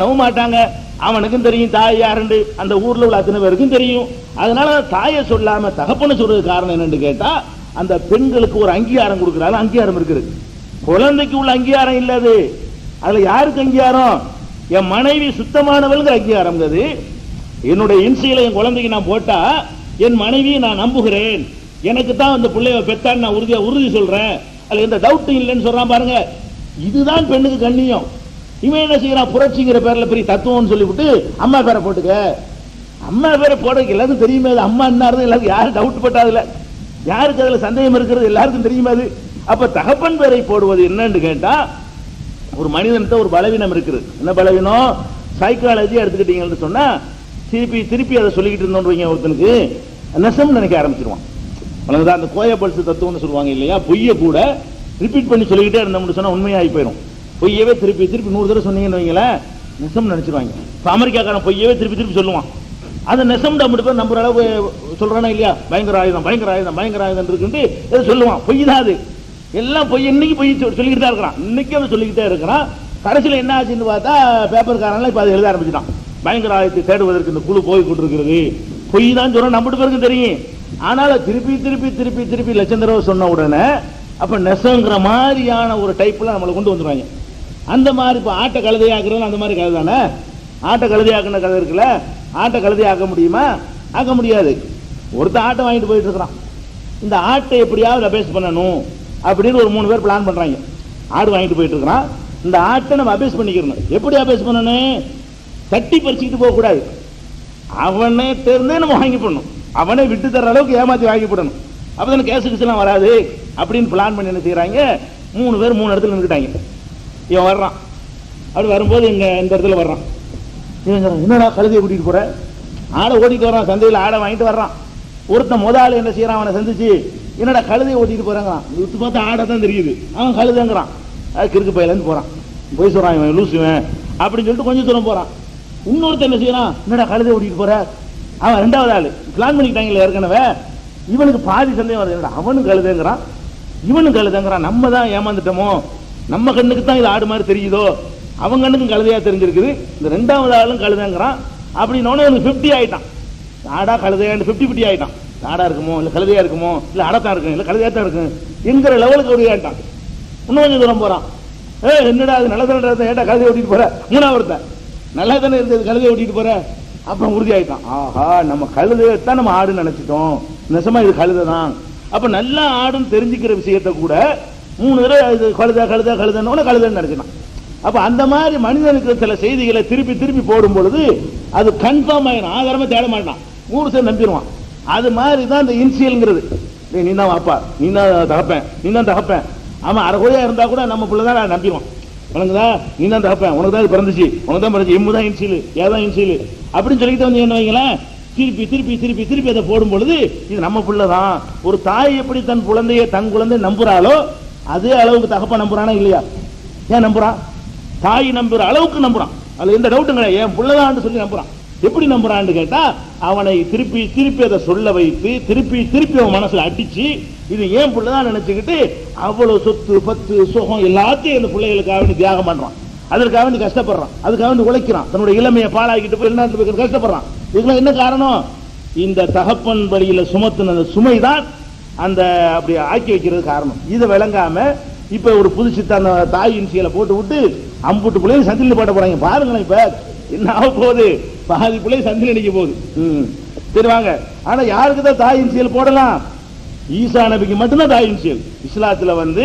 நம்ப மாட்டாங்க. அவனுக்கும் தெரியும் தாய் யாருண்டு? அந்த ஊர்ல உள்ள அத்தனை பேருக்கும் தெரியும். அதனால தாயை சொல்லாம தகப்பன சொல்றது காரணம் என்னன்னு கேட்டா அந்த பெண்களுக்கு ஒரு அங்கீகாரம் கொடுக்கறாங்க அங்கீகாரம் இருக்குது. குழந்தைக்கு உள்ள அங்கீகாரம் இல்ல அது அதுல யாருக்கு அங்கீகாரம்? என் மனைவி சுத்தமானவளுங்கிற அங்கீகாரம் என்னுடைய இன்சியில என் குழந்தைக்கு நான் போட்டா என் மனைவியை நான் நம்புகிறேன். எனக்கு தான் அந்த பிள்ளைய பெத்தான்னு நான் உறுதியா உறுதி சொல்றேன். அதுல எந்த டவுட்டும் இல்லைன்னு சொல்றான் பாருங்க. இதுதான் பெண்ணுக்கு கண்ணியம். இவன் என்ன செய்யறான்? புரட்சிங்கிற பேர்ல பெரிய தத்துவம்னு சொல்லிவிட்டு அம்மா பேரை போட்டுக்க. அம்மா பேரை போடுறதுக்கு எல்லாருக்கும் தெரியுமே அது. அம்மா என்ன எல்லாருக்கும் யாரும் டவுட் பட்டாதுல யாருக்கு அதுல சந்தேகம் இருக்கிறது? எல்லாருக்கும் தெரியுமா அது. அப்ப தகப்பன் பேரை போடுவது என்னன்னு கேட்டா ஒரு மனிதன்கிட்ட ஒரு பலவீனம் இருக்குது. என்ன பலவீனம்? சைக்காலஜி எடுத்துக்கிட்டீங்கன்னு சொன்னா திருப்பி திருப்பி அதை சொல்லிக்கிட்டு இருந்தோம் வைங்க ஒருத்தனுக்கு. நெசம் நினைக்க ஆரம்பிச்சிருவான். வழங்குதா அந்த கோய பல்சு தத்துவம்னு சொல்லுவாங்க இல்லையா? பொய்ய கூட ரிப்பீட் பண்ணி சொல்லிக்கிட்டே இருந்தோம்னு சொன்னா உண்மையாகி போயிடும் பொய்யவே திருப்பி திருப்பி நூறு தடவை சொன்னீங்கன்னு வைங்களேன் நெசம் நினைச்சிருவாங்க. இப்ப அமெரிக்காக்காரன் பொய்யவே திருப்பி திருப்பி சொல்லுவான். அந்த நெசம் மட்டும் பேர் நம்புற அளவு சொல்றானா இல்லையா? பயங்கர ஆயுதம் பயங்கர ஆயுதம் பயங்கர ஆயுதம் இருக்குன்ட்டு சொல்லுவான். பொய் தான் அது. எல்லாம் பொய் இன்னைக்கு பொய் சொல்லிக்கிட்டு தான் இருக்கிறான். இன்னைக்கு அவன் சொல்லிக்கிட்டே இருக்கிறான். கடைசியில் என்ன ஆச்சுன்னு பார்த்தா பேப்பர்காரன்லாம் இப்ப அதை எழுத ஆரம்பிச்சிட்டான். பயங்கர ஆயத்தை தேடுவதற்கு இந்த குழு போய் கொண்டிருக்கிறது. பொய் தான் சொல்ற நம்மட்டு பேருக்கு தெரியும். ஆனாலும் திருப்பி திருப்பி திருப்பி திருப்பி லட்சம் தடவை சொன்ன உடனே அப்ப நெசங்கிற மாதிரியான ஒரு டைப்ல நம்மளை கொண்டு வந்துருவாங்க. அந்த மாதிரி இப்போ ஆட்டை கழுதையாக்குறது அந்த மாதிரி கதை தானே? ஆட்டை கழுதையாக்குன கதை இருக்குல்ல? ஆட்டை கழுதையாக்க முடியுமா? ஆக்க முடியாது. ஒருத்தர் ஆட்டை வாங்கிட்டு போயிட்டு இருக்கிறான். இந்த ஆட்டை எப்படியாவது அபேஸ் பண்ணணும் அப்படின்னு ஒரு மூணு பேர் பிளான் பண்ணுறாங்க ஆடு வாங்கிட்டு போயிட்டு இருக்கிறான். இந்த ஆட்டை நம்ம அபேஸ் பண்ணிக்கிறணும். எப்படி அபேஸ் பண்ணணும்? தட்டி பறிச்சுக்கிட்டு போகக்கூடாது அவனே தெரிந்தே நம்ம வாங்கி பண்ணணும் அவனே விட்டு தர அளவுக்கு ஏமாத்தி வாங்கி போடணும். அப்பதான் கேசு கிசுலாம் வராது அப்படின்னு பிளான் பண்ணி என்ன செய்கிறாங்க மூணு பேர் மூணு இடத்துல நின்றுட்டாங்க. இவன் வர்றான். அப்படி வரும்போது இங்க இந்த இடத்துல வர்றான். இவன் என்னடா கழுதையை கூட்டிட்டு போற? ஆடை ஓட்டிட்டு வர்றான் சந்தையில் ஆடை வாங்கிட்டு வர்றான். ஒருத்தன் முதலாளி என்ன செய்யறான் அவனை சந்திச்சு என்னடா கழுதையை ஓட்டிட்டு போறாங்க விட்டு பார்த்தா ஆடை தான் தெரியுது. அவன் கழுதுங்கிறான். அது கிறுக்கு பையிலேருந்து போறான். போய் சொல்றான் இவன் லூசுவேன் அப்படின்னு சொல்லிட்டு கொஞ்சம் தூரம் போறான். இன்னொருத்தன் என்ன செய்யறான் என்னடா கழுதை ஓட்டிட்டு போற? அவன் ரெண்டாவது ஆள். பிளான் பண்ணிக்கிட்டாங்களே ஏற்கனவே. இவனுக்கு பாதி சந்தேகம் வருது. என்னடா அவனும் கழுதுங்கிறான்? இவனும் கழுதுங்கிறான். நம்ம தான் ஏமாந்துட்டோமோ? நம்ம கண்ணுக்கு தான் இது ஆடு மாதிரி தெரியுதோ? அவன் கண்ணுக்கும் கழுதையா தெரிஞ்சிருக்குது. இந்த ரெண்டாவது ஆளும் கழுதைங்கிறான். அப்படின்னு அவனுக்கு ஃபிஃப்டி ஆயிட்டான். ஆடா கழுதையாண்டு ஃபிஃப்டி ஃபிஃப்டி ஆயிட்டான். ஆடா இருக்குமோ? இல்ல கழுதையா இருக்குமோ? இல்ல ஆடத்தான் இருக்கும். இல்ல கழுதையா தான் இருக்கும். என்கிற லெவலுக்கு ஒரு ஆயிட்டான் இன்னும் கொஞ்சம் தூரம் போறான். ஏ என்னடா அது நல்ல தானே ஏட்டா கழுதை ஓட்டிட்டு போற? மூணாவது நல்லா தானே இருந்தது? கழுதை ஓட்டிட்டு போற? அப்புறம் உறுதி ஆயிட்டான். ஆஹா நம்ம கழுதையை தான் நம்ம ஆடுன்னு நினைச்சிட்டோம். நிஜமா இது கழுதை தான் அப்ப நல்லா ஆடுன்னு தெரிஞ்சுக்கிற விஷயத்த கூட மூணு தடவை இது கழுத கழுத கழுதைன்னு கழுதைன்னு நினைச்சிட்டான் அப்ப அந்த மாதிரி மனிதனுக்கு சில செய்திகளை திருப்பி திருப்பி போடும் பொழுது அது கன்ஃபார்ம் ஆயிடும். ஆதாரமா தேட மாட்டான். ஊர் சேர்ந்து நம்பிடுவான். அது மாதிரி தான் இந்த இன்சியல்ங்கிறது. நீ தான் வாப்பா. நீ தான் தகப்பேன். நீ தான் தகப்பேன். அவன் அரை கோடியா இருந்தா கூட நம்ம பிள்ளை தான் நம்பிடுவான். உனக்குதா நீ தான் தகப்பேன். உனக்கு தான் இது பிறந்துச்சு. உனக்கு தான் பிறந்துச்சு. எம்மு தான் இன்சியல் ஏதான் இன்சியல்? அப்படின்னு சொல்லிட்டு வந்து என்ன வைங்களேன்? திருப்பி திருப்பி திருப்பி திருப்பி அதை போடும் பொழுது இது நம்ம பிள்ளை தான். ஒரு தாய் எப்படி தன் குழந்தையை தன் குழந்தை நம்புகிறாளோ அதே அளவுக்கு தகப்ப நம்புறானா இல்லையா? ஏன் நம்புறான் தாய் நம்புற அளவுக்கு நம்புறான். அதுல எந்த டவுட்டும் கிடையாது. என் பிள்ளைதான் சொல்லி நம்புறான். எப்படி நம்புறான்னு கேட்டா அவனை திருப்பி திருப்பி அதை சொல்ல வைத்து திருப்பி திருப்பி அவன் மனசுல அடிச்சு இது ஏன் பிள்ளைதான் நினைச்சுக்கிட்டு அவ்வளவு சொத்து பத்து சுகம் எல்லாத்தையும் இந்த பிள்ளைகளுக்காக வேண்டி தியாகம் பண்றான். அதற்காக வேண்டி கஷ்டப்படுறான். அதுக்காக வேண்டி உழைக்கிறான். தன்னுடைய இளமையை பாழாக்கிட்டு போய் வெளிநாட்டுல போய் கஷ்டப்படுறான். இதுக்கெல்லாம் என்ன காரணம்? இந்த தகப்பன் வழியில சுமத்தின அந்த சுமைதான் அந்த அப்படி ஆக்கி வைக்கிறது காரணம். இதை விளங்காம இப்ப ஒரு புதுசு சித்தாந்த தாய் இன்சியலை போட்டு விட்டு அம்புட்டு பிள்ளைங்க சந்தில போட்ட போறாங்க. பாருங்களேன் இப்ப. என்ன ஆக போகுது? பாதி பிள்ளை சந்தில நிக்க போகுது. ம். சரி வாங்க. ஆனா யாருக்கு தான் தாய் இன்சியல் போடலாம்? ஈசா நபிக்கு மட்டும்தான் தாய் இன்சியல். இஸ்லாத்துல வந்து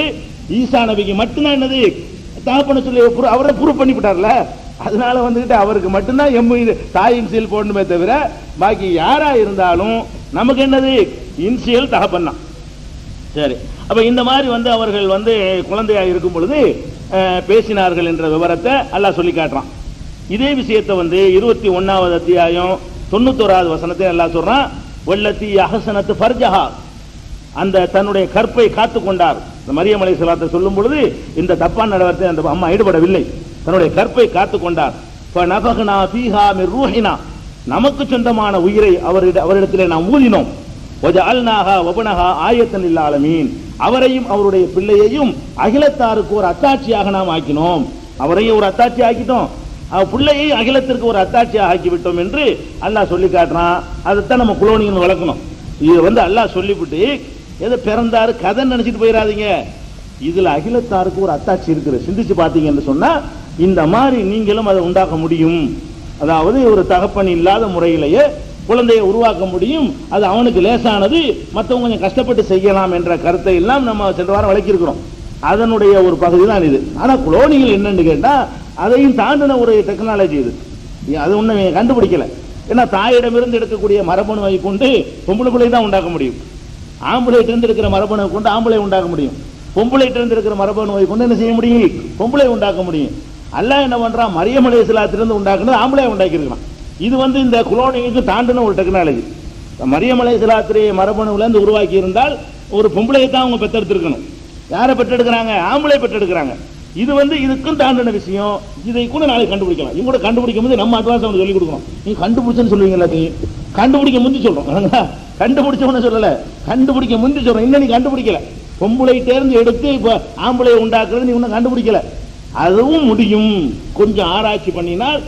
ஈசா நபிக்கு மட்டும்தான் என்னது? தகப்பன சொல்லி அவரை ப்ரூவ் பண்ணி விட்டார்ல. அதனால வந்துகிட்டு அவருக்கு மட்டும்தான் எம் இது தாய் இன்சியல் போடணுமே தவிர பாக்கி யாரா இருந்தாலும் நமக்கு என்னது? இன்சியல் தகப்பன் தான். சரி. அப்ப இந்த மாதிரி வந்து அவர்கள் வந்து குழந்தையா இருக்கும் பொழுது பேசினார்கள் என்ற விவரத்தை அல்லாஹ் சொல்லி காட்டுறான். இதே விஷயத்தை வந்து இருபத்தி ஒன்னாவது அத்தியாயம் தொண்ணூத்தோராவது வசனத்தை எல்லாம் சொல்றான். வல்லத்தி அஹசனத்து ஃபர்ஜஹா. அந்த தன்னுடைய கற்பை காத்து கொண்டார். இந்த மரியமலை சிலாத்தை சலாத்தை சொல்லும் பொழுது இந்த தப்பான நடவடிக்கை அந்த அம்மா ஈடுபடவில்லை. தன்னுடைய கற்பை காத்து கொண்டார். ரூஹினா. நமக்கு சொந்தமான உயிரை அவரிட அவரிடத்திலே நாம் ஊதினோம். வஜஅல்நாஹா வபனஹா ஆயத்தன் இல்லாலமீன் அவரையும் அவருடைய பிள்ளையையும் அகிலத்தாருக்கு ஒரு அத்தாட்சியாக நாம் ஆக்கினோம். அவரையும் ஒரு அத்தாட்சி ஆக்கிட்டோம். பிள்ளையை அகிலத்திற்கு ஒரு அத்தாட்சியாக ஆக்கி விட்டோம் என்று அல்லாஹ் சொல்லி காட்டுறான். அதைத்தான் நம்ம குலோனிங்கன்னு வளர்க்கணும். இது வந்து அல்லாஹ் சொல்லிவிட்டு ஏதோ பிறந்தாரு கதை நினைச்சிட்டு போயிடாதீங்க இதுல அகிலத்தாருக்கு ஒரு அத்தாட்சி இருக்குது. சிந்திச்சு பார்த்தீங்கன்னு சொன்னா இந்த மாதிரி நீங்களும் அதை உண்டாக்க முடியும். அதாவது ஒரு தகப்பன் இல்லாத முறையிலேயே குழந்தையை உருவாக்க முடியும். அது அவனுக்கு லேசானது. மற்றவங்க கொஞ்சம் கஷ்டப்பட்டு செய்யலாம் என்ற கருத்தை எல்லாம் நம்ம சென்ற வாரம் விளக்கியிருக்கிறோம். அதனுடைய ஒரு பகுதி தான் இது. ஆனா குளோனிகள் என்னன்னு கேட்டா அதையும் தாண்டின ஒரு டெக்னாலஜி இது. அது ஒண்ணு கண்டுபிடிக்கல. ஏன்னா தாயிடமிருந்து எடுக்கக்கூடிய மரபணுவை கொண்டு பொம்பளை பிள்ளை தான் உண்டாக்க முடியும். ஆம்பளைட்டு இருந்து இருக்கிற மரபணுவை கொண்டு ஆம்பளை உண்டாக்க முடியும். பொம்பளைட்டு இருந்து இருக்கிற மரபணுவை கொண்டு என்ன செய்ய முடியும்? பொம்பளை உண்டாக்க முடியும். அல்ல என்ன பண்றான்? மரியம் அலைஹிஸ்ஸலாத்திலிருந்து உண்டாக்குனது ஆம்பளை உண்டாக்கியிருக்கலாம் இது வந்து இந்த குலோனிங்க்கு தாண்டின ஒரு டெக்னாலஜி. மரியமலை சிலாத்திரி மரபணுவிலேருந்து உருவாக்கி இருந்தால் ஒரு பொம்பளையை தான் அவங்க பெற்றெடுத்திருக்கணும் யாரை பெற்றெடுக்கிறாங்க? ஆம்பளை பெற்றெடுக்கிறாங்க. இது வந்து இதுக்கும் தாண்டின விஷயம். இதை கூட நாளைக்கு கண்டுபிடிக்கலாம். இவங்க கூட கண்டுபிடிக்கும் போது நம்ம அட்வான்ஸ் அவனுக்கு சொல்லி கொடுக்கணும். நீ கண்டுபிடிச்சேன்னு சொல்லுவீங்க எல்லாத்தையும். கண்டுபிடிக்க முந்தி சொல்றோம். கண்டுபிடிச்சவன சொல்லல. கண்டுபிடிக்க முந்தி சொல்றோம். இன்னும் நீ கண்டுபிடிக்கல. பொம்பளை தேர்ந்து எடுத்து இப்போ ஆம்பளை உண்டாக்குறது நீ இன்னும் கண்டுபிடிக்கல. அதுவும் முடியும். கொஞ்சம் ஆராய்ச்சி பண்ணினால்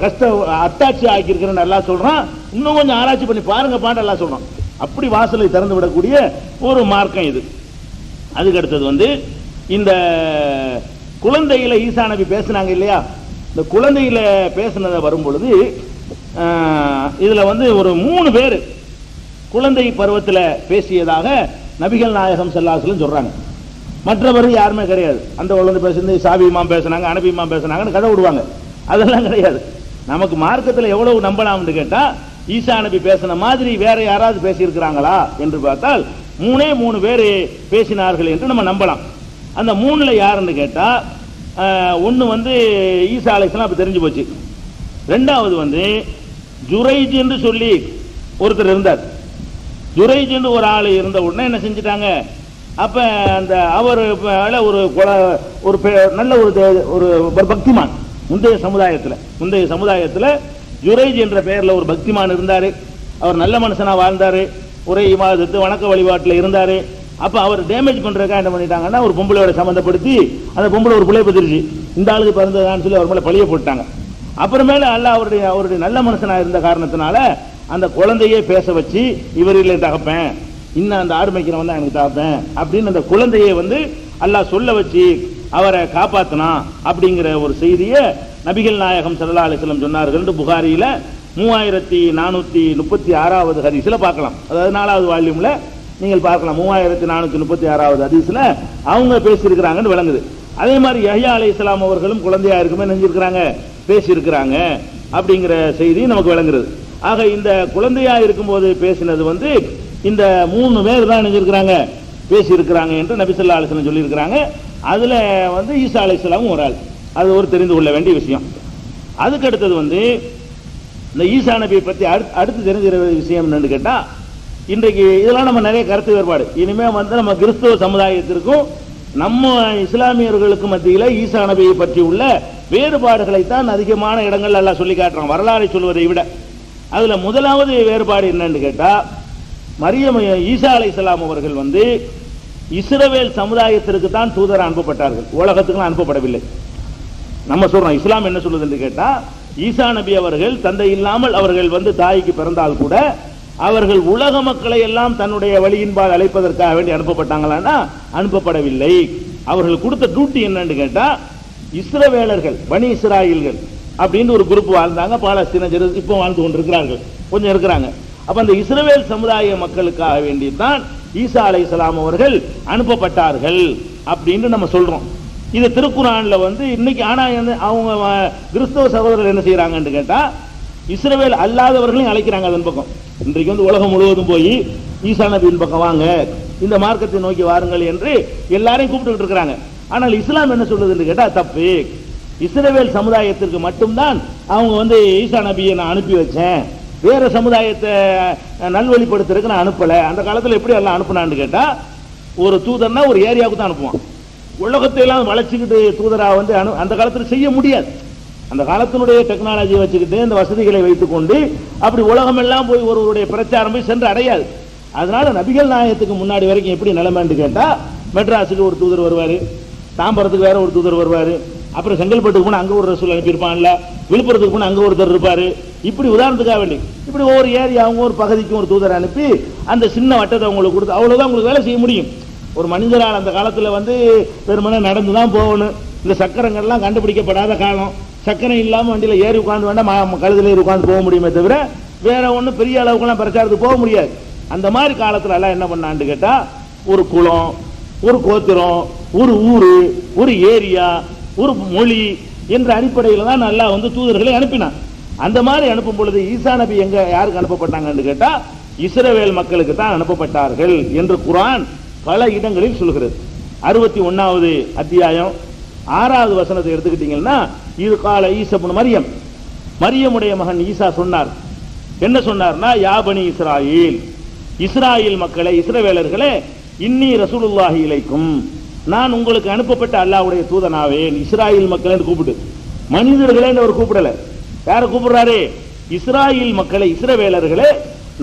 கஷ்ட அத்தாட்சி ஆக்கியிருக்கிறேன்னு நல்லா சொல்றான். இன்னும் கொஞ்சம் ஆராய்ச்சி பண்ணி பாருங்க பாட்டு எல்லாம் சொல்றான். அப்படி வாசலை திறந்து விடக்கூடிய ஒரு மார்க்கம் இது. அதுக்கு அடுத்தது வந்து இந்த குழந்தையில ஈசா நபி பேசுனாங்க இல்லையா? இந்த குழந்தையில பேசினதை வரும் பொழுது இதுல வந்து ஒரு மூணு பேர் குழந்தை பருவத்தில் பேசியதாக நபிகள் நாயகம் செல்லாசலும் சொல்றாங்க. மற்றவர் யாருமே கிடையாது. அந்த குழந்தை பேசுனது சாபி பேசினாங்க பேசுனாங்க பேசினாங்கன்னு பேசுனாங்கன்னு கதை விடுவாங்க. அதெல்லாம் கிடையாது. நமக்கு மார்க்கத்தில் எவ்வளவு நம்பலாம்னு கேட்டா ஈசா நபி பேசின மாதிரி வேற யாராவது பேசியிருக்கிறாங்களா என்று பார்த்தால் மூணே மூணு பேர் பேசினார்கள் என்று நம்ம நம்பலாம். அந்த மூணுல யாருன்னு கேட்டா ஒன்று வந்து ஈசா அலைஸ்லாம் அப்போ தெரிஞ்சு போச்சு. ரெண்டாவது வந்து ஜுரைஜ் என்று சொல்லி ஒருத்தர் இருந்தார். ஜுரைஜ் என்று ஒரு ஆள் இருந்த உடனே என்ன செஞ்சிட்டாங்க? அப்போ அந்த அவர் ஒரு ஒரு பெ- நல்ல ஒரு தே- ஒரு ஒரு பக்திமான். முந்தைய சமுதாயத்தில் முந்தைய சமுதாயத்தில் ஜுரைஜ் என்ற பெயரில் ஒரு பக்திமான் இருந்தார். அவர் நல்ல மனுஷனாக வாழ்ந்தார். ஒரே இமாதத்து வணக்க வழிபாட்டில் இருந்தார். அப்போ அவர் டேமேஜ் பண்ணுறதுக்காக என்ன பண்ணிட்டாங்கன்னா ஒரு பொம்பளையோட சம்மந்தப்படுத்தி அந்த பொம்பளை ஒரு பிள்ளை பத்திருச்சு இந்த ஆளுக்கு பிறந்ததான்னு சொல்லி அவர் மேலே பழிய போட்டாங்க. அப்புறமேல அல்லாஹ் அவருடைய அவருடைய நல்ல மனுஷனாக இருந்த காரணத்தினால அந்த குழந்தையே பேச வச்சு இவர் இல்லை தகப்பேன். இன்னும் அந்த ஆடு மேய்க்கிறவன் தான் எனக்கு தகப்பேன். அப்படின்னு அந்த குழந்தையை வந்து அல்லாஹ் சொல்ல வச்சு அவரை காப்பாத்தினா அப்படிங்கிற ஒரு செய்தியை நபிகள் நாயகம் சல்லா அலிஸ்லம் சொன்னார்கள். புகாரியில மூவாயிரத்தி நானூத்தி முப்பத்தி ஆறாவது ஹதீஸ்ல பார்க்கலாம். அதாவது நாலாவது வால்யூம்ல நீங்கள் பார்க்கலாம். மூவாயிரத்தி நானூத்தி முப்பத்தி ஆறாவது ஹதீஸ்ல அவங்க பேசியிருக்கிறாங்கன்னு விளங்குது. அதே மாதிரி யஹ்யா இஸ்லாம் அவர்களும் குழந்தையா இருக்குமே நெஞ்சிருக்கிறாங்க பேசியிருக்கிறாங்க அப்படிங்கிற செய்தி நமக்கு விளங்குறது. ஆக இந்த குழந்தையா இருக்கும்போது பேசினது வந்து இந்த மூணு பேர் தான் நினைஞ்சிருக்கிறாங்க பேசியிருக்கிறாங்க என்று நபிசல்லா அலிஸ்லம் சொல்லியிருக்கிறாங்க. அதில் வந்து ஈசா அலைஹிஸ்ஸலாமும் ஒரு ஆள். அது ஒரு தெரிந்து கொள்ள வேண்டிய விஷயம். அதுக்கு அடுத்தது வந்து இந்த ஈசா நபியை பற்றி அடுத்து அடுத்து தெரிஞ்சிற விஷயம் என்னன்னு கேட்டால் இன்றைக்கு இதெல்லாம் நம்ம நிறைய கருத்து வேறுபாடு. இனிமேல் வந்து நம்ம கிறிஸ்துவ சமுதாயத்திற்கும் நம்ம இஸ்லாமியர்களுக்கு மத்தியில் ஈசா நபியை பற்றி உள்ள வேறுபாடுகளை தான் அதிகமான இடங்கள் எல்லாம் சொல்லி காட்டுறோம் வரலாறை சொல்வதை விட. அதில் முதலாவது வேறுபாடு என்னன்னு கேட்டால் மரியம் ஈசா அலைஹிஸ்ஸலாம் அவர்கள் வந்து இஸ்ரவேல் சமுதாயத்திற்கு தான் தூதர் அனுப்பப்பட்டார்கள். உலகத்துக்கு அனுப்பப்படவில்லை. நம்ம சொல்றோம் இஸ்லாம் என்ன சொல்லுதுன்னு கேட்டா ஈசா நபி அவர்கள் தந்தை இல்லாமல் அவர்கள் வந்து தாய்க்கு பிறந்தால் கூட அவர்கள் உலக மக்களை எல்லாம் தன்னுடைய வழியின்பால் அழைப்பதற்காக வேண்டி அனுப்பப்பட்டாங்களான்னா அனுப்பப்படவில்லை. அவர்கள் கொடுத்த டியூட்டி என்னன்னு கேட்டா இஸ்ரவேலர்கள் பனி இஸ்ராயில்கள் அப்படின்னு ஒரு குரூப் வாழ்ந்தாங்க. பாலஸ்தீன இப்போ வாழ்ந்து கொண்டிருக்கிறார்கள். கொஞ்சம் இருக்கிறாங்க. அப்ப அந்த இஸ்ரவேல் சமுதாய மக்களுக்காக வேண்டி தான் ஈசா அலைஹிஸ்ஸலாம் அவர்கள் அனுப்பப்பட்டார்கள் அப்படின்னு நம்ம சொல்றோம். இது திருக்குறானில் வந்து இன்னைக்கு ஆனால் அவங்க கிறிஸ்தவ சகோதரர்கள் என்ன செய்யறாங்கன்னு கேட்டால் இஸ்ரவேல் அல்லாதவர்களையும் அழைக்கிறாங்க அதன் பக்கம். இன்றைக்கு வந்து உலகம் முழுவதும் போய் ஈசா நபியின் பக்கம் வாங்க இந்த மார்க்கத்தை நோக்கி வாருங்கள் என்று எல்லாரையும் கூப்பிட்டு இருக்கிறாங்க. ஆனால் இஸ்லாம் என்ன சொல்லுதுன்னு கேட்டால் தப்பு. இஸ்ரவேல் சமுதாயத்திற்கு மட்டும்தான் அவங்க வந்து ஈசா நபியை நான் அனுப்பி வச்சேன். வேற சமுதாயத்தை நல்வழிப்படுத்துறதுக்கு நான் அனுப்பலை. அந்த காலத்தில் எப்படி எல்லாம் அனுப்புனான்னு கேட்டால் ஒரு தூதர்னா ஒரு ஏரியாவுக்கு தான் அனுப்புவான். உலகத்தை எல்லாம் தூதராக வந்து அனு அந்த காலத்தில் செய்ய முடியாது. அந்த காலத்தினுடைய டெக்னாலஜியை வச்சுக்கிட்டு இந்த வசதிகளை வைத்துக்கொண்டு அப்படி உலகம் எல்லாம் போய் ஒருவருடைய பிரச்சாரம் போய் சென்று அடையாது. அதனால நபிகள் நாயகத்துக்கு முன்னாடி வரைக்கும் எப்படி நிலைமைன்னு கேட்டால் மெட்ராஸுக்கு ஒரு தூதர் வருவார் தாம்பரத்துக்கு வேற ஒரு தூதர் வருவார் அப்புறம் செங்கல்பட்டுக்கு போனா அங்க ஒரு ரசூல் அனுப்பியிருப்பான்ல விழுப்புரத்துக்கு போனா அங்க ஒருத்தர் இருப்பாரு. இப்படி உதாரணத்துக்காக வேண்டி இப்படி ஒவ்வொரு ஏரியாவும் ஒரு பகுதிக்கும் ஒரு தூதர் அனுப்பி அந்த சின்ன வட்டத்தை உங்களுக்கு கொடுத்து அவ்வளவுதான் உங்களுக்கு வேலை செய்ய முடியும். ஒரு மனிதரால் அந்த காலத்துல வந்து பெருமனை நடந்து தான் போகணும். இந்த சக்கரங்கள்லாம் கண்டுபிடிக்கப்படாத காலம். சக்கரம் இல்லாமல் வண்டியில் ஏறி உட்காந்து வேண்டாம் ம- கழுத்துல ஏறி போக முடியுமே தவிர வேற ஒன்றும் பெரிய அளவுக்குலாம் பிரச்சாரத்துக்கு போக முடியாது. அந்த மாதிரி காலத்துல எல்லாம் என்ன பண்ணான்னு கேட்டால் ஒரு குளம் ஒரு கோத்திரம் ஒரு ஊர் ஒரு ஏரியா ஒரு மொழி என்ற அடிப்படையில் தான் நல்லா வந்து தூதர்களை அனுப்பினான். அந்த மாதிரி அனுப்பும் பொழுது ஈசா நபி எங்க யாருக்கு அனுப்பப்பட்டாங்கன்னு கேட்டா இஸ்ரவேல் மக்களுக்கு தான் அனுப்பப்பட்டார்கள் என்று குரான் பல இடங்களில் சொல்கிறது. அறுபத்தி ஒன்னாவது அத்தியாயம் ஆறாவது வசனத்தை எடுத்துக்கிட்டீங்கன்னா இது கால ஈசப்புன் மரியம். மரியமுடைய மகன் ஈசா சொன்னார். என்ன சொன்னார்னா யாபனி இஸ்ராயில் இஸ்ராயில் மக்களை இஸ்ரவேலர்களே இன்னி ரசூலுல்லாஹி இலைக்கும் நான் உங்களுக்கு அனுப்பப்பட்ட அல்லாஹ்வுடைய தூதனாவேன் இஸ்ராயில் மக்களை கூப்பிட்டு மனிதர்களே அவர் கூப்பிடல. யார கூப்பிடுறாரு? இஸ்ராயில் மக்களை இஸ்ரவேலர்களே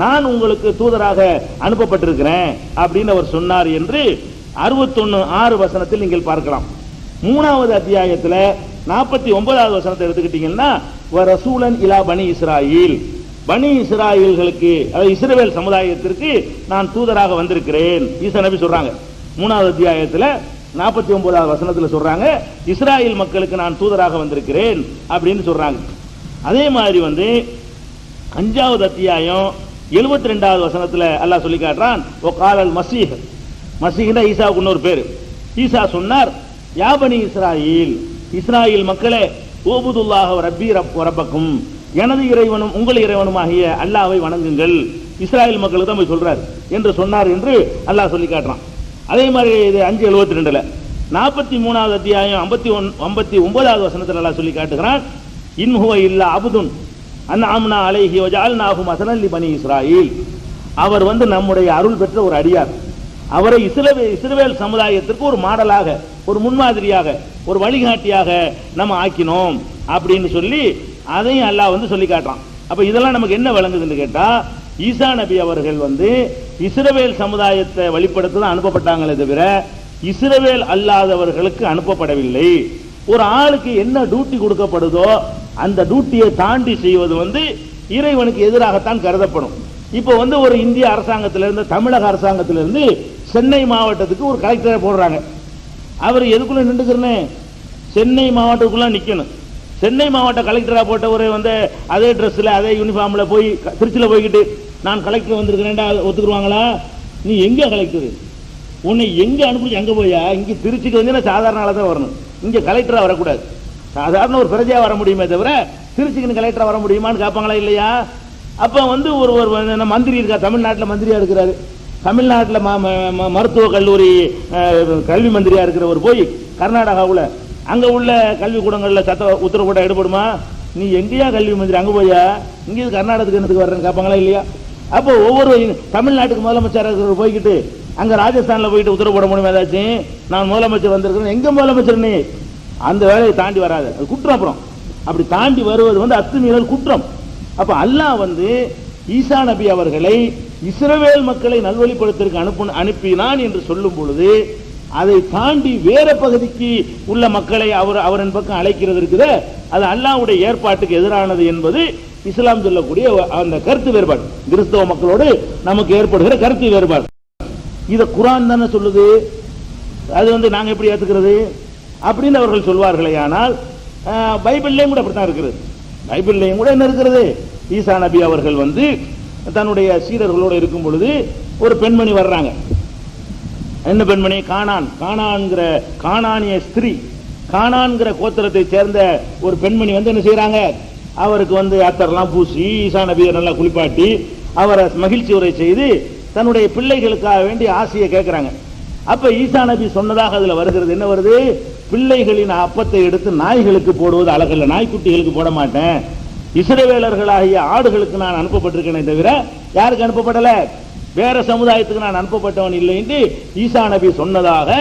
நான் உங்களுக்கு தூதராக அனுப்பப்பட்டிருக்கிறேன் அப்படின்னு அவர் சொன்னார் என்று அறுபத்தொன்னு ஆறு வசனத்தில் நீங்கள் பார்க்கலாம். மூணாவது அத்தியாயத்தில் நாற்பத்தி ஒன்பதாவது வசனத்தை எடுத்துக்கிட்டீங்கன்னா ரசூலன் இலா பனி இஸ்ராயில். பனி இஸ்ராயில்களுக்கு அதாவது இஸ்ரவேல் சமுதாயத்திற்கு நான் தூதராக வந்திருக்கிறேன். ஈசா நபி சொல்றாங்க. மூணாவது அத்தியாயத்தில் நாற்பத்தி ஒன்பதாவது வசனத்தில் சொல்றாங்க இஸ்ராயல் மக்களுக்கு நான் தூதராக வந்திருக்கிறேன் அப்படின்னு சொல்றாங்க. அதே மாதிரி வந்து அஞ்சாவது அத்தியாயம் எழுபத்தி ரெண்டாவது வசனத்தில் அல்லாஹ் சொல்லி காட்டுறான் ஓ காலல் மசீஹ். மசீஹ்னா ஈசாவுக்கு இன்னொரு பேர். ஈசா சொன்னார் யாபனி இஸ்ராயில் இஸ்ராயில் மக்களே ஓபுதுல்லாக ரப்பி ரப் ரப்பக்கும் எனது இறைவனும் உங்கள் இறைவனுமாகிய அல்லாவை வணங்குங்கள். இஸ்ராயல் மக்களுக்கு தான் போய் சொல்றார். என்று சொன்னார் என்று அல்லாஹ் சொல்லி காட்டுறான். அதே மாதிரி இது அஞ்சு எழுபத்தி ரெண்டுல நாற்பத்தி மூணாவது அத்தியாயம் ஐம்பத்தி ஒன் ஐம்பத்தி ஒன்பதாவது வசனத்தில் நல்லா சொல்லி காட்டுகிறான் இன்ஹுவ இல்லா அபுதுன் அன்ஆம்னா அலைஹி வஜால் நாகும் அசனல்லி பனி இஸ்ராயில். அவர் வந்து நம்முடைய அருள் பெற்ற ஒரு அடியார். அவரை இஸ்ரவே இஸ்ரவேல் சமுதாயத்திற்கு ஒரு மாடலாக ஒரு முன்மாதிரியாக ஒரு வழிகாட்டியாக நம்ம ஆக்கினோம் அப்படின்னு சொல்லி அதையும் அல்லாஹ் வந்து சொல்லி காட்டுறான். அப்போ இதெல்லாம் நமக்கு என்ன விளங்குதுன்னு கேட்டால் ஈசா நபி அவர்கள் வந்து இஸ்ரவேல் சமுதாயத்தை வழிபடுத்த தான் அனுப்பப்பட்டாங்களே தவிர இஸ்ரவேல் அல்லாதவர்களுக்கு அனுப்பப்படவில்லை. ஒரு ஆளுக்கு என்ன டியூட்டி கொடுக்கப்படுதோ அந்த டியூட்டியை தாண்டி செய்வது வந்து இறைவனுக்கு எதிராகத்தான் கருதப்படும். இப்போ வந்து ஒரு இந்திய அரசாங்கத்திலிருந்து தமிழக அரசாங்கத்திலிருந்து சென்னை மாவட்டத்துக்கு ஒரு கலெக்டரை போடுறாங்க. அவர் எதுக்குள்ள நின்றுக்கிறனே? சென்னை மாவட்டத்துக்குள்ள நிற்கணும் சென்னை மாவட்ட கலெக்டரா போட்டவர் வந்து அதே ட்ரெஸ்ஸில் அதே யூனிஃபார்மில் போய் திருச்சியில் போய்கிட்டு நான் கலெக்டர் வந்திருக்கிறேன்டா ஒத்துக்குருவாங்களா? நீ எங்க கலெக்டர் உன்னை எங்க அனுப்பிச்சு அங்கே போயா? இங்க திருச்சிக்கு வந்து நான் சாதாரண தான் வரணும். இங்க கலெக்டரா வரக்கூடாது. சாதாரண ஒரு பிரஜையா வர முடியுமே தவிர திருச்சிக்கு கலெக்டரா வர முடியுமான்னு கேட்பாங்களா இல்லையா? அப்ப வந்து ஒரு ஒரு மந்திரி இருக்கா? தமிழ்நாட்டில் மந்திரியா இருக்கிறாரு. தமிழ்நாட்டில் ம- ம- ம- மருத்துவ கல்லூரி கல்வி மந்திரியா இருக்கிறவர் போய் கர்நாடகாவில் அங்க உள்ள கல்விக்கூடங்களில் சட்ட உத்தரவு போட்டால் எடுபடுமா? நீ எங்கேயா கல்வி மந்திரி அங்கே போயா? இங்கே கர்நாடகத்துக்கு என்னத்துக்கு வர்றேன்னு கேட்பாங்களா இல்லையா? அப்போ ஒவ்வொரு தமிழ்நாட்டுக்கு முதலமைச்சர் போய்கிட்டு அங்க ராஜஸ்தான்ல போயிட்டு உத்தரவு போட முடியுமா ஏதாச்சும் நான் முதலமைச்சர் வந்திருக்கிறேன். எங்க முதலமைச்சர் நீ? அந்த வேலையை தாண்டி வராது. அது குற்றம் அப்புறம். அப்படி தாண்டி வருவது வந்து அத்துமீறல் குற்றம். அப்ப அல்லாஹ் வந்து ஈசா நபி அவர்களை இஸ்ரவேல் மக்களை நல்வழிப்படுத்திற்கு அனுப்பு அனுப்பினான் என்று சொல்லும் பொழுது அதை தாண்டி வேற பகுதிக்கு உள்ள மக்களை அவர் அவரின் பக்கம் அழைக்கிறது இருக்குது. அது அல்லாவுடைய ஏற்பாட்டுக்கு எதிரானது என்பது இஸ்லாம் சொல்லக்கூடிய அந்த கருத்து வேறுபாடு. கிறிஸ்தவ மக்களோடு நமக்கு ஏற்படுகிற கருத்து வேறுபாடு. இதை குரான் தானே சொல்லுது? அது வந்து நாங்க எப்படி ஏத்துக்கிறது? அப்படின்னு அவர்கள் சொல்வார்களே ஆனால் பைபிள்லேயும் கூட அப்படித்தான் இருக்கிறது. பைபிள்லேயும் கூட என்ன இருக்கிறது? ஈசா நபி அவர்கள் வந்து தன்னுடைய சீடர்களோடு இருக்கும் பொழுது ஒரு பெண்மணி வர்றாங்க. என்ன பெண்மணி? காணான். காணான்கிற காணானிய ஸ்திரீ. காணான்கிற கோத்திரத்தை சேர்ந்த ஒரு பெண்மணி வந்து என்ன செய்யறாங்க அவருக்கு வந்து அத்தர்லாம் பூசி ஈசா நபியை நல்லா குளிப்பாட்டி அவரை மகிழ்ச்சி உரை செய்து தன்னுடைய பிள்ளைகளுக்காக வேண்டி ஆசையை கேட்குறாங்க. அப்போ ஈசா நபி சொன்னதாக அதில் வருகிறது. என்ன வருது? பிள்ளைகளின் அப்பத்தை எடுத்து நாய்களுக்கு போடுவது அழகல்ல. நாய்க்குட்டிகளுக்கு போட மாட்டேன். இஸ்ரவேலர்களாகிய ஆடுகளுக்கு நான் அனுப்பப்பட்டிருக்கேனே தவிர யாருக்கு அனுப்பப்படலை? வேற சமுதாயத்துக்கு நான் அனுப்பப்பட்டவன் இல்லைன்ட்டு ஈசா நபி சொன்னதாக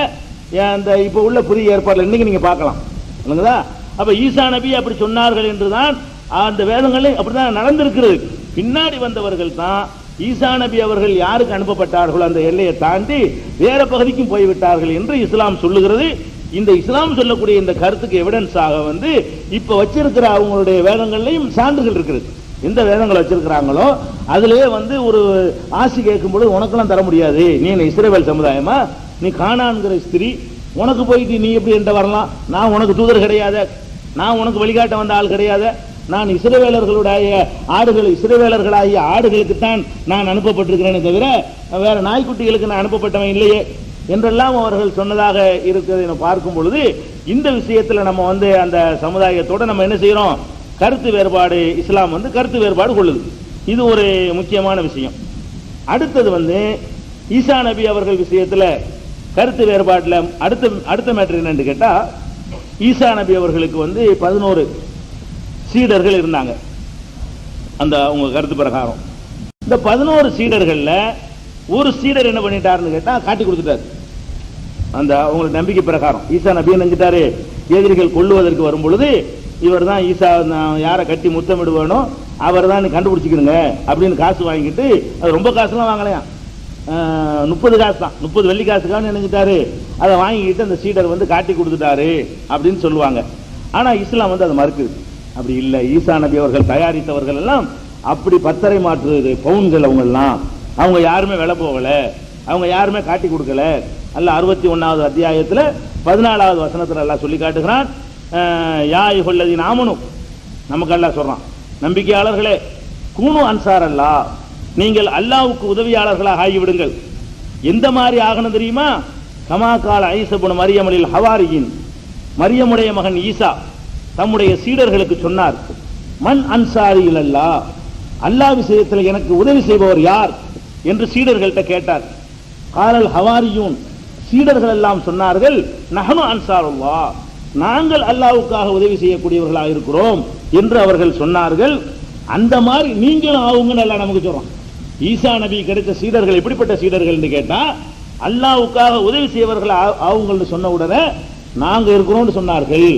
அந்த இப்போ உள்ள புதிய ஏற்பாடுல இன்னைக்கு நீங்கள் பார்க்கலாம். இல்லைங்களா அப்போ ஈசா நபி அப்படி சொன்னார்கள் என்றுதான் அந்த வேதங்களை அப்படிதான் நடந்திருக்கிறது. பின்னாடி வந்தவர்கள் தான் ஈசா நபி அவர்கள் யாருக்கு அனுப்பப்பட்டார்களோ அந்த எல்லையை தாண்டி வேற பகுதிக்கும் போய்விட்டார்கள் என்று இஸ்லாம் சொல்லுகிறது. இந்த இஸ்லாம் சொல்லக்கூடிய இந்த கருத்துக்கு எவிடன்ஸாக வந்து இப்ப வச்சிருக்கிற அவங்களுடைய வேதங்கள்லையும் சான்றுகள் இருக்குது. எந்த வேதங்கள் வச்சிருக்கிறாங்களோ அதுலயே வந்து ஒரு ஆசி கேட்கும்போது உனக்கெல்லாம் தர முடியாது. நீ என்ன இஸ்ரேவேல் சமுதாயமா? நீ காணான்கிற ஸ்திரீ. உனக்கு போயிட்டு நீ எப்படி என்கிட்ட வரலாம்? நான் உனக்கு தூதர் கிடையாத. நான் உனக்கு வழிகாட்ட வந்த ஆள் கிடையாது. நான் இசிறவேலர்களுடைய ஆடுகள் இசிறவேலர்களாகிய ஆடுகளுக்கு தான் நான் அனுப்பப்பட்டிருக்கிறேனே தவிர வேற நாய்க்குட்டிகளுக்கு நான் அனுப்பப்பட்டவன் இல்லையே என்றெல்லாம் அவர்கள் சொன்னதாக இருக்கிறதை பார்க்கும் பொழுது இந்த விஷயத்துல நம்ம வந்து அந்த சமுதாயத்தோட நம்ம என்ன செய்யறோம்? கருத்து வேறுபாடு இஸ்லாம் வந்து கருத்து வேறுபாடு கொள்ளுது. இது ஒரு முக்கியமான விஷயம். அடுத்தது வந்து ஈசா நபி அவர்கள் விஷயத்துல கருத்து வேறுபாட்டுல அடுத்த அடுத்த மேட்டர் என்னன்னு கேட்டா ஈசா நபி அவர்களுக்கு வந்து பதினோரு சீடர்கள் இருந்தாங்க. அந்த உங்க கருத்து பிரகாரம். இந்த பதினோரு சீடர்கள்ல ஒரு சீடர் என்ன பண்ணிட்டாருன்னு கேட்டா காட்டி கொடுத்துட்டாரு. அந்த அவங்களுக்கு நம்பிக்கை பிரகாரம். ஈசா நபி நினைச்சிட்டாரு எதிரிகள் கொள்ளுவதற்கு வரும் பொழுது இவர் தான் ஈசா நான் யாரை கட்டி முத்தமிடுவானோ அவர் தான் கண்டுபிடிச்சிக்கிடுங்க அப்படின்னு காசு வாங்கிட்டு அது ரொம்ப காசுலாம் வாங்கலையாம். முப்பது காசு தான். முப்பது வெள்ளி காசுக்காக நினைச்சிட்டாரு அதை வாங்கிக்கிட்டு அந்த சீடர் வந்து காட்டி கொடுத்துட்டாரு அப்படின்னு சொல்லுவாங்க. ஆனா இஸ்லாம் வந்து அதை மறுக்குது. அப்படி இல்லை. ஈசா நபி அவர்கள் தயாரித்தவர்கள் எல்லாம் அப்படி பத்தரை மாற்று பவுன்கள் அவங்க எல்லாம் அவங்க யாருமே விலை போகல. அவங்க யாருமே காட்டி கொடுக்கல. அல்ல அறுபத்தி ஒன்னாவது அத்தியாயத்தில் பதினாலாவது வசனத்தில் எல்லாம் சொல்லி காட்டுகிறான். யா கொள்ளதி நாமனும் நமக்கு அல்லாஹ் சொல்றான். நம்பிக்கையாளர்களே கூணு அன்சார் அல்லா நீங்கள் அல்லாவுக்கு உதவியாளர்களாக ஆகிவிடுங்கள். எந்த மாதிரி ஆகணும் தெரியுமா? கமா கால ஐசபுன் மரியமலில் ஹவாரியின் மரியமுடைய மகன் ஈசா. தம்முடைய சீடர்களுக்கு சொன்னார் மன் அன்சாரி அல்லா அல்லாஹ் விஷயத்தில் எனக்கு உதவி செய்பவர் யார்? என்று சீடர்கள்ட்ட கேட்டார். காலல் ஹவாரியூன் சீடர்கள் எல்லாம் சொன்னார்கள் நஹனு அன்சாருல்லா நாங்கள் அல்லாவுக்காக உதவி செய்யக்கூடியவர்களாக இருக்கிறோம் என்று அவர்கள் சொன்னார்கள். அந்த மாதிரி நீங்களும் ஆகுங்கன்னு எல்லாம் நமக்கு சொல்றோம் ஈசா நபி கிடைத்த சீடர்கள் எப்படிப்பட்ட சீடர்கள்னு கேட்டா அல்லாவுக்காக உதவி செய்வர்கள் ஆகுங்கள்னு சொன்ன உடனே நாங்க இருக்கிறோம்னு சொன்னார்கள்.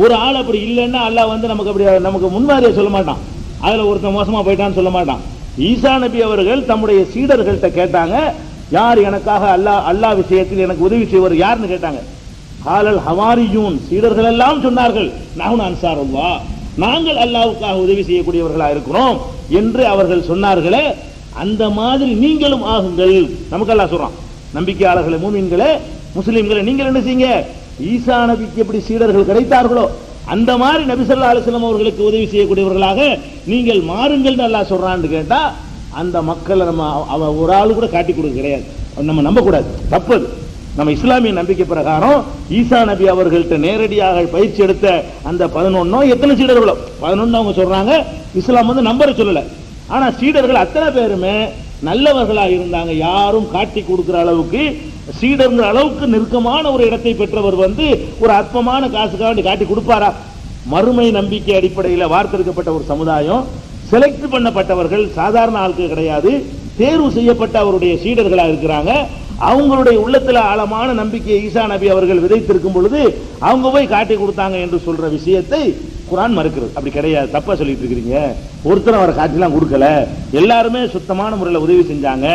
ஒரு ஆள் அப்படி இல்லைன்னா அல்லாஹ் வந்து நமக்கு அப்படி நமக்கு முன்மாதிரியை சொல்ல மாட்டான். அதில் ஒருத்தன் மோசமாக போயிட்டான்னு சொல்ல மாட்டான். ஈசா நபி அவர்கள் தம்முடைய சீடர்கள்ட்ட கேட்டாங்க யார் எனக்காக அல்லாஹ் அல்லாஹ் விஷயத்தில் எனக்கு உதவி செய்வர் யாருன்னு கேட்டாங்க. காலல் ஹவாரியூன் சீடர்கள் எல்லாம் சொன்னார்கள் நாகுன் அன்சார் அல்லா நாங்கள் அல்லாவுக்காக உதவி செய்யக்கூடியவர்களாக இருக்கிறோம் என்று அவர்கள் சொன்னார்களே அந்த மாதிரி நீங்களும் ஆகுங்கள். நமக்கு அல்லாஹ் சொல்றான் நம்பிக்கையாளர்களை மூமின்களை முஸ்லீம்களை நீங்கள் என்ன செய்யுங்க? ஈசா நபிக்கு எப்படி சீடர்கள் கிடைத்தார்களோ அந்த மாதிரி நபி அலிஸ்லாம் அவர்களுக்கு உதவி செய்யக்கூடியவர்களாக நீங்கள் மாறுங்கள் நல்லா சொல்றான்னு கேட்டா அந்த மக்களை நம்ம அவ- ஒரு ஆளு கூட காட்டி கொடுக்க கிடையாது. நம்ம நம்ப கூடாது. தப்பது நம்ம இஸ்லாமிய நம்பிக்கை பிரகாரம் ஈசா நபி அவர்கள்ட்ட நேரடியாக பயிற்சி எடுத்த அந்த பதினொன்னோ எத்தனை சீடர்களோ பதினொன்னு அவங்க சொல்றாங்க இஸ்லாம் வந்து நம்பரை சொல்லல. ஆனா சீடர்கள் அத்தனை பேருமே நல்லவர்களா இருந்தாங்க யாரும் காட்டி கொடுக்கிற அளவுக்கு சீடர்ங்கிற அளவுக்கு நெருக்கமான ஒரு இடத்தை பெற்றவர் வந்து ஒரு அற்பமான காசுக்காக வேண்டி காட்டி கொடுப்பாரா? மறுமை நம்பிக்கை அடிப்படையில் வார்த்தெடுக்கப்பட்ட ஒரு சமுதாயம் செலக்ட் பண்ணப்பட்டவர்கள் சாதாரண ஆட்கள் கிடையாது தேர்வு செய்யப்பட்ட அவருடைய சீடர்களா இருக்கிறாங்க. அவங்களுடைய உள்ளத்துல ஆழமான நம்பிக்கையை ஈசா நபி அவர்கள் விதைத்திருக்கும் பொழுது அவங்க போய் காட்டி கொடுத்தாங்க என்று சொல்ற விஷயத்தை குரான் மறுக்கிறது. அப்படி கிடையாது. தப்பா சொல்லிட்டு இருக்கிறீங்க. ஒருத்தர் அவர் காட்சிலாம் கொடுக்கல. எல்லாருமே சுத்தமான முறையில் உதவி செஞ்சாங்க.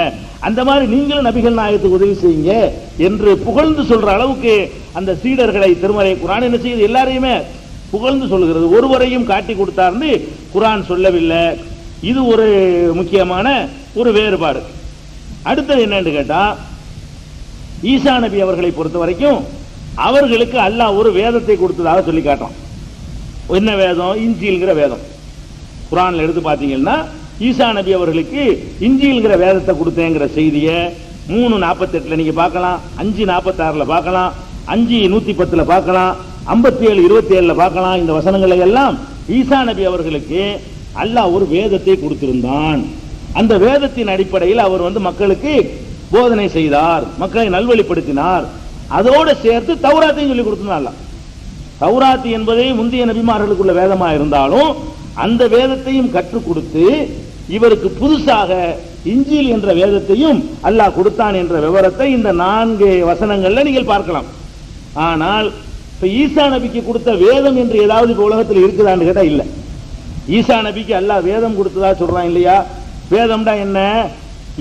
அந்த மாதிரி நீங்களும் நபிகள் நாயகத்துக்கு உதவி செய்யுங்க என்று புகழ்ந்து சொல்ற அளவுக்கு அந்த சீடர்களை திருமறை குரான் என்ன செய்யுது? எல்லாரையுமே புகழ்ந்து சொல்லுகிறது. ஒருவரையும் காட்டி கொடுத்தார்னு குரான் சொல்லவில்லை. இது ஒரு முக்கியமான ஒரு வேறுபாடு. அடுத்தது என்னன்னு கேட்டா ஈசா நபி அவர்களை பொறுத்த வரைக்கும் அவர்களுக்கு அல்லாஹ் ஒரு வேதத்தை கொடுத்ததாக சொல்லி காட்டுறான். என்ன வேதம்? இஞ்சில்ங்கிற வேதம். குரான்ல எடுத்து பார்த்தீங்கன்னா ஈசா நபி அவர்களுக்கு இஞ்சில்ங்கிற வேதத்தை கொடுத்தேங்கிற செய்தியை மூணு நாற்பத்தெட்டுல நீங்க பார்க்கலாம் அஞ்சு நாற்பத்தாறுல பார்க்கலாம் அஞ்சு நூத்தி பத்துல பார்க்கலாம் ஐம்பத்தி ஏழு இருபத்தி ஏழுல பார்க்கலாம். இந்த வசனங்களை எல்லாம் ஈசா நபி அவர்களுக்கு அல்லாஹ் ஒரு வேதத்தை கொடுத்திருந்தான். அந்த வேதத்தின் அடிப்படையில் அவர் வந்து மக்களுக்கு போதனை செய்தார் மக்களை நல்வழிப்படுத்தினார். அதோடு சேர்த்து தௌராத்தையும் சொல்லி கொடுத்திருந்தார் அல்லாஹ். என்பதே முந்தைய நபிமார்களுக்குள்ள வேதமா இருந்தாலும் அந்த வேதத்தையும் கற்றுக் கொடுத்து இவருக்கு புதுசாக இஞ்சில் என்ற வேதத்தையும் அல்லாஹ் கொடுத்தான் என்ற விவரத்தை இந்த நான்கு வசனங்கள்ல நீங்கள் பார்க்கலாம். ஆனால் இப்ப ஈசா நபிக்கு கொடுத்த வேதம் என்று ஏதாவது இப்ப உலகத்தில் இருக்குதான்னு கேட்டா இல்ல. ஈசா நபிக்கு அல்லாஹ் வேதம் கொடுத்ததா சொல்றான் இல்லையா? வேதம்டா என்ன?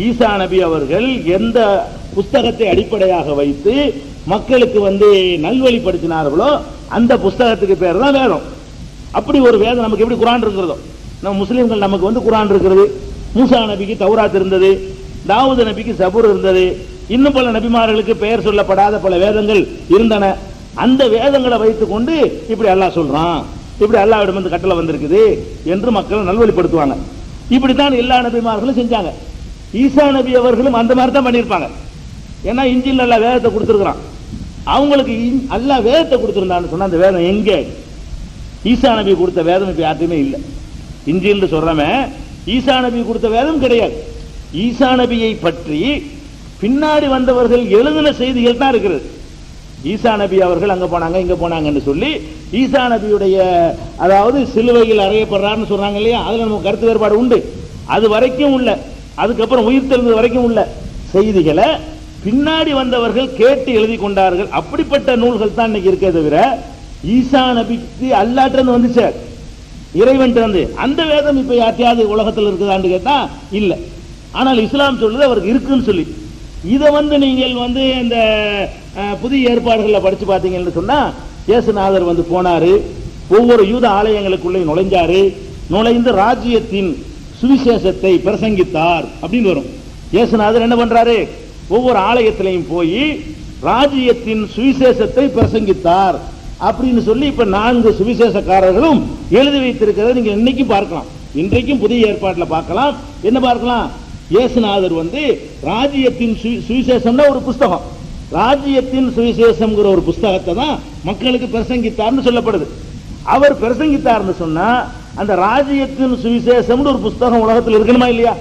ஈசா நபி அவர்கள் எந்த புஸ்தகத்தை அடிப்படையாக வைத்து மக்களுக்கு வந்து நல்வழிப்படுத்தினார்களோ அந்த புஸ்தகத்துக்கு பேர் தான் வேதம். அப்படி ஒரு வேதம் நமக்கு எப்படி குரான் இருக்கிறதோ? நம்ம முஸ்லீம்கள் நமக்கு வந்து குரான் இருக்கிறது. மூசா நபிக்கு தௌராத் இருந்தது. தாவூது நபிக்கு சபூர் இருந்தது. இன்னும் பல நபிமார்களுக்கு பெயர் சொல்லப்படாத பல வேதங்கள் இருந்தன. அந்த வேதங்களை வைத்துக்கொண்டு இப்படி அல்லாஹ் சொல்றான். இப்படி அல்லாவிடம் வந்து கட்டளை வந்திருக்குது என்று மக்கள் நல்வழிப்படுத்துவாங்க. இப்படித்தான் எல்லா நபிமார்களும் செஞ்சாங்க. ஈசா நபி அவர்களும் அந்த மாதிரி தான் பண்ணியிருப்பாங்க. ஏன்னா இஞ்சில் நல்லா வேதத்தை கொடுத்துருக்குறான். அவங்களுக்கு இன்- வேதத்தை கொடுத்துருந்தான்னு சொன்ன அந்த வேதம் எங்கே? ஈசா நபி கொடுத்த வேதம் இப்போ யார்ட்டையுமே இல்லை. இஞ்சின்னு சொல்றவன் ஈசா நபி கொடுத்த வேதம் கிடையாது. ஈசா நபியை பற்றி பின்னாடி வந்தவர்கள் எழுதின செய்திகள் தான் இருக்கிறது ஈசா நபி அவர்கள் அங்கே போனாங்க இங்கே போனாங்கன்னு சொல்லி ஈசா நபியுடைய அதாவது சிலுவையில் அறையப்படுறாருன்னு சொல்கிறாங்க இல்லையா? அதில் நமக்கு கருத்து வேறுபாடு உண்டு. அது வரைக்கும் உள்ள அதுக்கப்புறம் உயிர் தெழுந்தது வரைக்கும் உள்ள செய்திகளை பின்னாடி வந்தவர்கள் கேட்டு எழுதி கொண்டார்கள். அப்படிப்பட்ட நூல்கள் தான் இன்னைக்கு இருக்கே தவிர ஈசா நபிக்கு அல்லாட்டிருந்து வந்துச்சு. இறைவன் வந்து அந்த வேதம் இப்ப யாத்தியாவது உலகத்தில் இருக்குதான்னு கேட்டா இல்ல. ஆனால் இஸ்லாம் சொல்றது அவருக்கு இருக்குன்னு சொல்லி. இதை வந்து நீங்கள் வந்து இந்த புதிய ஏற்பாடுகளில் படிச்சு பார்த்தீங்கன்னு சொன்னா இயேசுநாதர் வந்து போனாரு. ஒவ்வொரு யூத ஆலயங்களுக்குள்ளே நுழைஞ்சாரு. நுழைந்து ராஜ்யத்தின் சுவிசேஷத்தை பிரசங்கித்தார் அப்படின்னு வரும். இயேசுநாதர் என்ன பண்றாரு? ஒவ்வொரு ஆலயத்திலையும் போய் ராஜ்யத்தின் சுவிசேஷத்தை பிரசங்கித்தார். அப்படின்னு சொல்லி இப்ப நான்கு சுவிசேஷக்காரர்களும் எழுதி வைத்திருக்கிறத நீங்க இன்னைக்கு பார்க்கலாம். இன்றைக்கும் புதிய ஏற்பாட்டில் பார்க்கலாம். என்ன பார்க்கலாம்? இயேசுநாதர் வந்து ராஜ்யத்தின் சுவிசேஷம்னா ஒரு புஸ்தகம். ராஜ்யத்தின் சுவிசேஷம்ங்கிற ஒரு புஸ்தகத்தை தான் மக்களுக்கு பிரசங்கித்தார்னு சொல்லப்படுது. அவர் பிரசங்கித்தார்னு சொன்னா அந்த ராஜ்யத்தின் சுவிசேஷம்னு ஒரு புஸ்தகம் உலகத்தில் இருக்கணுமா இல்லையா?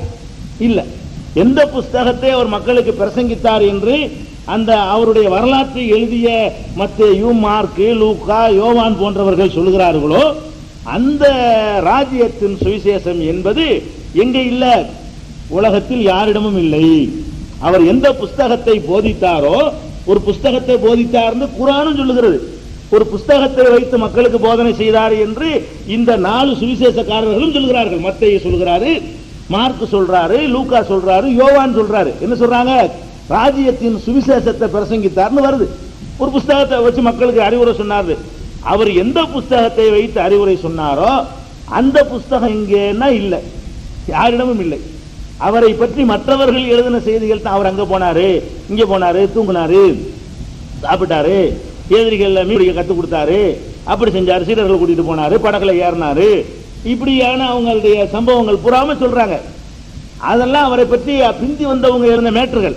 இல்லை. எந்த புஸ்தகத்தை அவர் மக்களுக்கு பிரசங்கித்தார் என்று அந்த அவருடைய வரலாற்றை எழுதிய மற்ற யூ மார்க்கு லூக்கா யோவான் போன்றவர்கள் சொல்லுகிறார்களோ அந்த ராஜ்யத்தின் சுவிசேஷம் என்பது எங்க இல்ல? உலகத்தில் யாரிடமும் இல்லை. அவர் எந்த புஸ்தகத்தை போதித்தாரோ ஒரு புஸ்தகத்தை போதித்தார்னு குரானும் சொல்லுகிறது. ஒரு புஸ்தகத்தை வைத்து மக்களுக்கு போதனை செய்தார் என்று இந்த நாலு சுவிசேஷக்காரர்களும் சொல்கிறார்கள். மத்தையை சொல்கிறாரு மார்க் சொல்றாரு லூக்கா சொல்றாரு யோவான் சொல்றாரு. என்ன சொல்றாங்க? ராஜ்யத்தின் சுவிசேஷத்தை பிரசங்கித்தார்னு வருது. ஒரு புஸ்தகத்தை வச்சு மக்களுக்கு அறிவுரை சொன்னாரு. அவர் எந்த புஸ்தகத்தை வைத்து அறிவுரை சொன்னாரோ அந்த புஸ்தகம் இங்கேன்னா இல்லை. யாரிடமும் இல்லை. அவரை பற்றி மற்றவர்கள் எழுதின செய்திகள் தான். அவர் அங்க போனாரு இங்க போனாரு தூங்குனாரு சாப்பிட்டாரு எதிரிகள் மீன் பிடிக்க கொடுத்தாரு அப்படி செஞ்சாரு சீடர்கள் கூட்டிட்டு போனாரு படகுல ஏறினாரு இப்படியான அவங்களுடைய சம்பவங்கள் புறாம சொல்றாங்க. அதெல்லாம் அவரை பற்றி பிந்தி வந்தவங்க இருந்த மேட்டர்கள்.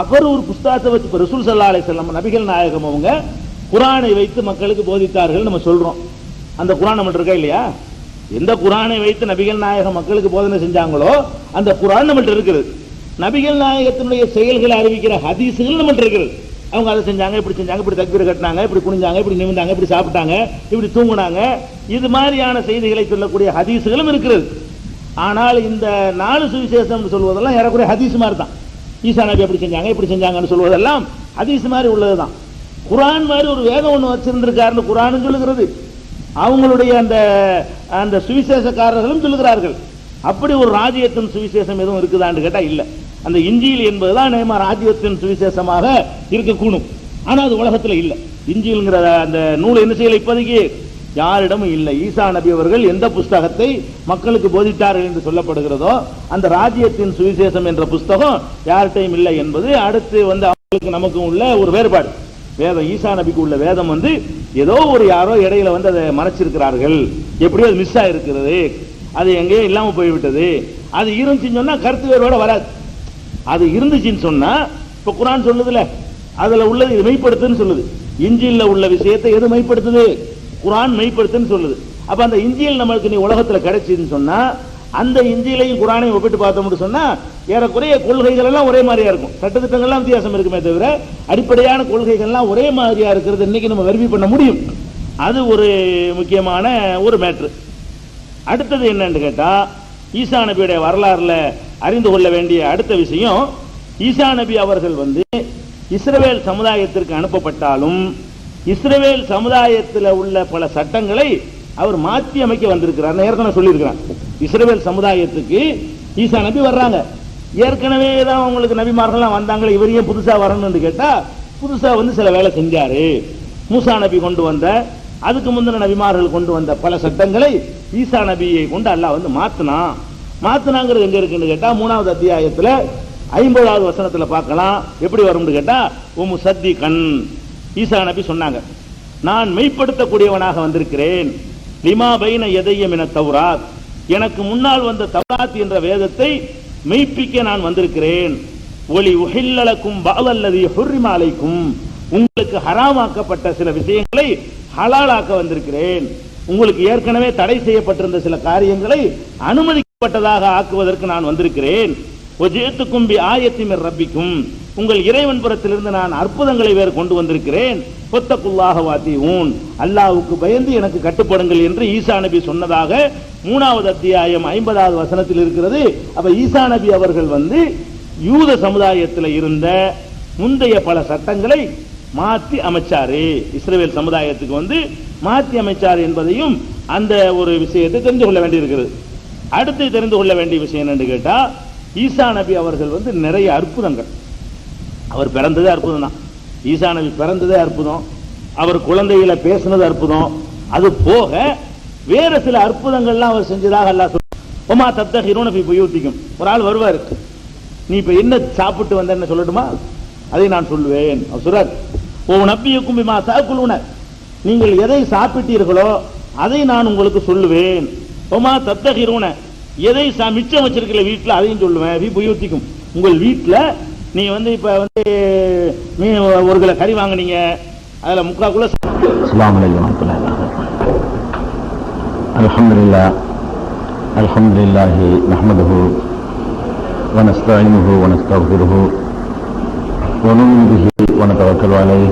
அவர் ஒரு புஸ்தகத்தை வச்சு இப்ப ரசூல் சல்லா அலைஹிஸ்ஸலாம் நபிகள் நாயகம் அவங்க குரானை வைத்து மக்களுக்கு போதித்தார்கள் நம்ம சொல்றோம். அந்த குரான் நம்மள்ட்ட இருக்கா இல்லையா? எந்த குரானை வைத்து நபிகள் நாயகம் மக்களுக்கு போதனை செஞ்சாங்களோ அந்த குரான் நம்மள்ட்ட இருக்குது. நபிகள் நாயகத்தினுடைய செயல்களை அறிவிக்கிற ஹதீசுகள் நம்மள்ட்ட இருக்கிறது அவங்க அதை செஞ்சாங்க இப்படி செஞ்சாங்க இப்படி தக்பீர் கட்டினாங்க இப்படி குனிஞ்சாங்க இப்படி நிமிந்தாங்க இப்படி சாப்பிட்டாங்க இப்படி தூங்குனாங்க. இது மாதிரியான செய்திகளை சொல்லக்கூடிய ஹதீஸுகளும் இருக்கிறது. ஆனால் இந்த நாலு சுவிசேஷம் சொல்வதெல்லாம் ஏறக்குறைய ஹதீஸ் மாதிரி தான் ஈசா நபி எப்படி செஞ்சாங்க இப்படி செஞ்சாங்கன்னு சொல்வதெல்லாம் ஹதீஸ் மாதிரி உள்ளதுதான். குரான் மாதிரி ஒரு வேதம் ஒன்று வச்சிருந்திருக்காருன்னு குரானும் சொல்லுகிறது. அவங்களுடைய அந்த அந்த சுவிசேஷக்காரர்களும் சொல்லுகிறார்கள். அப்படி ஒரு ராஜ்யத்தின் சுவிசேஷம் எதுவும் இருக்குதான்னு கேட்டா இல்ல. அந்த இஞ்சியில் என்பதுதான் நேமா ராஜ்யத்தின் சுவிசேஷமாக இருக்கக்கூடும். ஆனா அது உலகத்துல இல்ல. இஞ்சில்ங்கிற அந்த நூல் என்ன செய்யல இப்போதைக்கு? யாரிடமும் இல்லை. ஈசா நபி அவர்கள் எந்த புஸ்தகத்தை மக்களுக்கு போதித்தார்கள் என்று சொல்லப்படுகிறதோ அந்த ராஜ்யத்தின் சுவிசேஷம் என்ற புஸ்தகம் யார்கிட்டையும் இல்லை என்பது அடுத்து வந்து அவங்களுக்கு நமக்கும் உள்ள ஒரு வேறுபாடு. வேதம் ஈசா நபிக்கு உள்ள வேதம் வந்து ஏதோ ஒரு யாரோ இடையில வந்து அதை மறைச்சிருக்கிறார்கள். எப்படியோ அது மிஸ் ஆயிருக்கிறது. அது எங்கேயோ இல்லாமல் போய்விட்டது. அது இருந்துச்சுன்னு சொன்னா கருத்து வேறுபாடு வராது. அது இருந்துச்சுன்னு சொன்னா இப்ப குரான் சொல்லுதுல அதுல உள்ளது இது மெய்ப்படுத்துன்னு சொல்லுது. இஞ்சியில் உள்ள விஷயத்தை எது மெய்ப்படுத்துது? குரான் மெய்ப்படுத்துன்னு சொல்லுது. அப்ப அந்த இஞ்சியில் நம்மளுக்கு நீ உலகத்துல கிடைச்சிதுன்னு சொன்னா அந்த இஞ்சியிலையும் குரானையும் ஒப்பிட்டு பார்த்தோம்னு சொன்னா ஏறக்குறைய கொள்கைகள் எல்லாம் ஒரே மாதிரியா இருக்கும். சட்டத்திட்டங்கள்லாம் வித்தியாசம் இருக்குமே தவிர அடிப்படையான கொள்கைகள்லாம் ஒரே மாதிரியா இருக்கிறது இன்னைக்கு நம்ம வெரிஃபை பண்ண முடியும். அது ஒரு முக்கியமான ஒரு மேட்ரு. அடுத்தது என்னன்னு கேட்டா ஈசா நபியுடைய வரலாறுல அறிந்து கொள்ள வேண்டிய அடுத்த விஷயம் ஈசா நபி அவர்கள் வந்து இஸ்ரவேல் சமுதாயத்திற்கு அனுப்பப்பட்டாலும் இஸ்ரவேல் சமுதாயத்தில் உள்ள பல சட்டங்களை அவர் மாற்றி அமைக்க வந்திருக்கிறார். ஏற்கனவே சொல்லியிருக்கிறார் இஸ்ரவேல் சமுதாயத்துக்கு ஈசா நபி வர்றாங்க. ஏற்கனவே தான் அவங்களுக்கு நபிமார்கள்லாம் வந்தாங்களே இவர் ஏன் புதுசாக வரணும்னு கேட்டா புதுசாக வந்து சில வேலை செஞ்சாரு. மூசா நபி கொண்டு வந்த அதுக்கு முந்தின நபிமார்கள் கொண்டு வந்த பல சட்டங்களை ஈசா நபியை கொண்டு அல்லாஹ் வந்து மாத்தினான் மாத்தினாங்கிறது எங்க இருக்குன்னு கேட்டா மூணாவது அத்தியாயத்துல ஐம்பதாவது வசனத்துல பார்க்கலாம். எப்படி வரும்னு கேட்டா உம் சத்தி கண் ஈசா நபி சொன்னாங்க நான் மெய்ப்படுத்தக்கூடியவனாக வந்திருக்கிறேன். லிமா பைன எதையம் என தௌராத். எனக்கு முன்னால் வந்த தௌராத் என்ற வேதத்தை மெய்ப்பிக்க நான் வந்திருக்கிறேன். ஒளி உஹில்லலக்கும் பாலல்லதி ஹுர்ரிமாலைக்கும் உங்களுக்கு ஹராமாக்கப்பட்ட சில விஷயங்களை ஹலாலாக்க வந்திருக்கிறேன். உங்களுக்கு ஏற்கனவே தடை செய்யப்பட்டிருந்த சில காரியங்களை அனுமதிக்கப்பட்டதாக ஆக்குவதற்கு நான் வந்திருக்கிறேன். ஒஜேத்துக்கும் பி ஆயத்திமிர் ரப்பிக்கும் உங்கள் இறைவன் புறத்திலிருந்து நான் அற்புதங்களை வேறு கொண்டு வந்திருக்கிறேன். பொத்தக்குள்ளாக வாத்தி ஊன் அல்லாவுக்கு பயந்து எனக்கு கட்டுப்படுங்கள் என்று ஈசா நபி சொன்னதாக மூணாவது அத்தியாயம் ஐம்பதாவது வசனத்தில் இருக்கிறது. அப்ப ஈசா நபி அவர்கள் வந்து யூத சமுதாயத்தில் இருந்த முந்தைய பல சட்டங்களை மாற்றி அமைச்சாரு. இஸ்ரேல் சமுதாயத்துக்கு வந்து மாற்றி அமைச்சார் என்பதையும் அந்த ஒரு விஷயத்தை தெரிந்து கொள்ள வேண்டியிருக்கிறது. அடுத்து தெரிந்து கொள்ள வேண்டிய விஷயம் என்னன்னு கேட்டா ஈசா நபி அவர்கள் வந்து நிறைய அற்புதங்கள். அவர் பிறந்ததே அற்புதம் தான். ஈசா நபி பிறந்ததே அற்புதம். அவர் குழந்தைகளை பேசுனது அற்புதம். அது போக வேற சில அற்புதங்கள்லாம் அவர் செஞ்சதாக அல்லாஹ் சொல்றான். ஒமா தத்த ஹிரோனபி புயூத்திக்கும் ஒரு ஆள் வருவார். நீ இப்ப என்ன சாப்பிட்டு வந்த என்ன சொல்லட்டுமா? அதை நான் சொல்லுவேன். அவர் சொல்றார். ஓ நப்பியுக்கும் பிமா தாக்குழுன நீங்கள் எதை சாப்பிட்டீர்களோ அதை நான் உங்களுக்கு சொல்லுவேன் ஒமா தத்த ஹிரோன எதை சா- மிச்சம் வச்சிருக்கல வீட்டுல அதையும் சொல்லுவேன் வி புயூத்திக்கும் உங்கள் வீட்டுல நீ வந்து இப்ப வந்து மீ ஒரு கிலோ கறி வாங்குனீங்க அதுல முக்காக்குள்ள السلام عليكم ورحمة الله الحمد لله الحمد لله نحمده ونستعينه ونستغفره ونؤمن به ونتوكل عليه